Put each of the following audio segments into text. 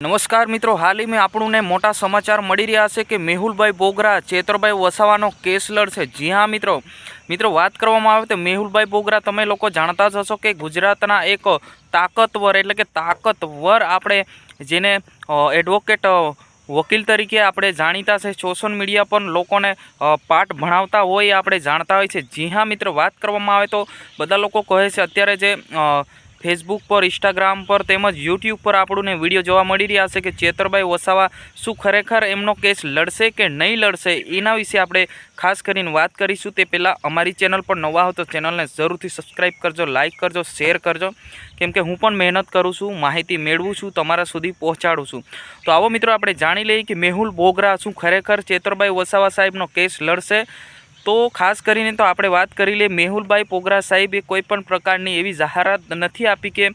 નમસ્કાર મિત્રો, હાલ મેં આપણને મોટા સમાચાર મળી રહ્યા છે કે મેહુલભાઈ બોગરા, ચેતરભાઈ વસાવાનો કેસ લડશે જી હા મિત્રો મિત્રો વાત કરવામાં આવે તો મેહુલભાઈ બોગરા, તમે લોકો જાણતા જ હશો કે ગુજરાતના એક તાકતવર, એટલે કે તાકતવર આપણે જેને એડવોકેટ વકીલ તરીકે આપણે જાણીતા છે. સોશિયલ મીડિયા પર લોકોને પાઠ ભણાવતા હોય આપણે જાણતા હોય છે. જી હા મિત્રો, વાત કરવામાં આવે તો બધા લોકો કહે છે, અત્યારે જે ફેસબુક પર ઇન્સ્ટાગ્રામ પર તેમજ યુટ્યુબ પર આપણને વીડિયો જોવા મળી રહ્યા છે કે ચેતરભાઈ વસાવા શું ખરેખર એમનો કેસ લડશે કે નહીં લડશે એના વિશે આપણે ખાસ કરીને વાત કરીશું. તે પહેલાં અમારી ચેનલ પર નવા હો તો ચેનલને જરૂરથી સબસ્ક્રાઈબ કરજો લાઇક કરજો શેર કરજો. કેમ કે હું પણ મહેનત કરું છું, માહિતી મેળવું છું, તમારા સુધી પહોંચાડું છું. તો આવો મિત્રો આપણે જાણી લઈએ કે મેહુલ બોગરા શું ખરેખર ચેતરભાઈ વસાવા સાહેબનો કેસ લડશે. તો ખાસ કરીને તો આપણે વાત કરી લઈએ મેહુલભાઈ પોગરા સાહેબે કોઈ પણ પ્રકારની એવી જાહેરાત નથી આપી કે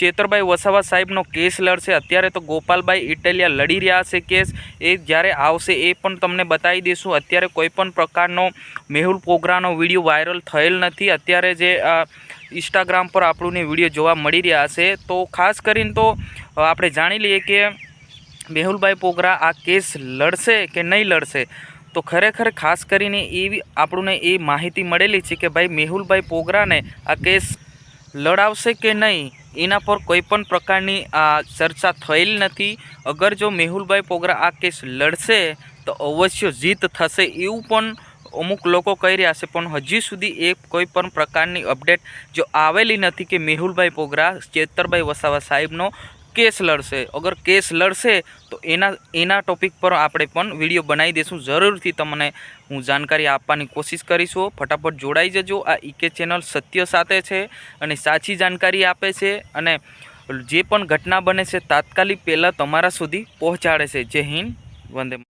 ચેતરભાઈ વસાવા સાહેબનો કેસ લડશે. અત્યારે તો ગોપાલભાઈ ઇટાલિયા લડી રહ્યા છે કેસ. એ જ્યારે આવશે એ પણ તમને બતાવી દઈશું. અત્યારે કોઈ પણ પ્રકારનો મેહુલ પોગરાનો વીડિયો વાયરલ થયેલ નથી. અત્યારે જે ઇન્સ્ટાગ્રામ પર આપણને વીડિયો જોવા મળી રહ્યા છે. તો ખાસ કરીને તો આપણે જાણી લઈએ કે મેહુલભાઈ પોગરા આ કેસ લડશે કે નહીં લડશે? તો ખરેખર ખાસ કરીને એવી આપણને એ માહિતી મળેલી છે કે ભાઈ મેહુલભાઈ પોગરાને આ કેસ લડાવશે કે નહીં, એના પર કોઈ પણ પ્રકારની આ ચર્ચા થયેલ નથી. અગર જો મેહુલભાઈ પોગરા આ કેસ લડશે, તો અવશ્ય જીત થશે એવું પણ અમુક લોકો કહી રહ્યા છે. પણ હજી સુધી એ કોઈ પણ પ્રકારની અપડેટ જો આવેલી નથી કે મેહુલભાઈ પોગરા, ચેતરભાઈ વસાવા સાહેબનો કેસ લડશે. અગર કેસ લડશે, તો એના એના ટોપિક પર આપણે પણ વીડિયો બનાવી દઈશું. જરૂરથી તમને હું જાણકારી આપવાની કોશિશ કરીશું ફટાફટ જોડાઈ જજો. આ ઈકે ચેનલ સત્ય સાથે છે અને સાચી જાણકારી આપે છે અને જે પણ ઘટના બને છે, તાત્કાલિક પહેલાં તમારા સુધી પહોંચાડે છે. જય હિન્દ. વંદે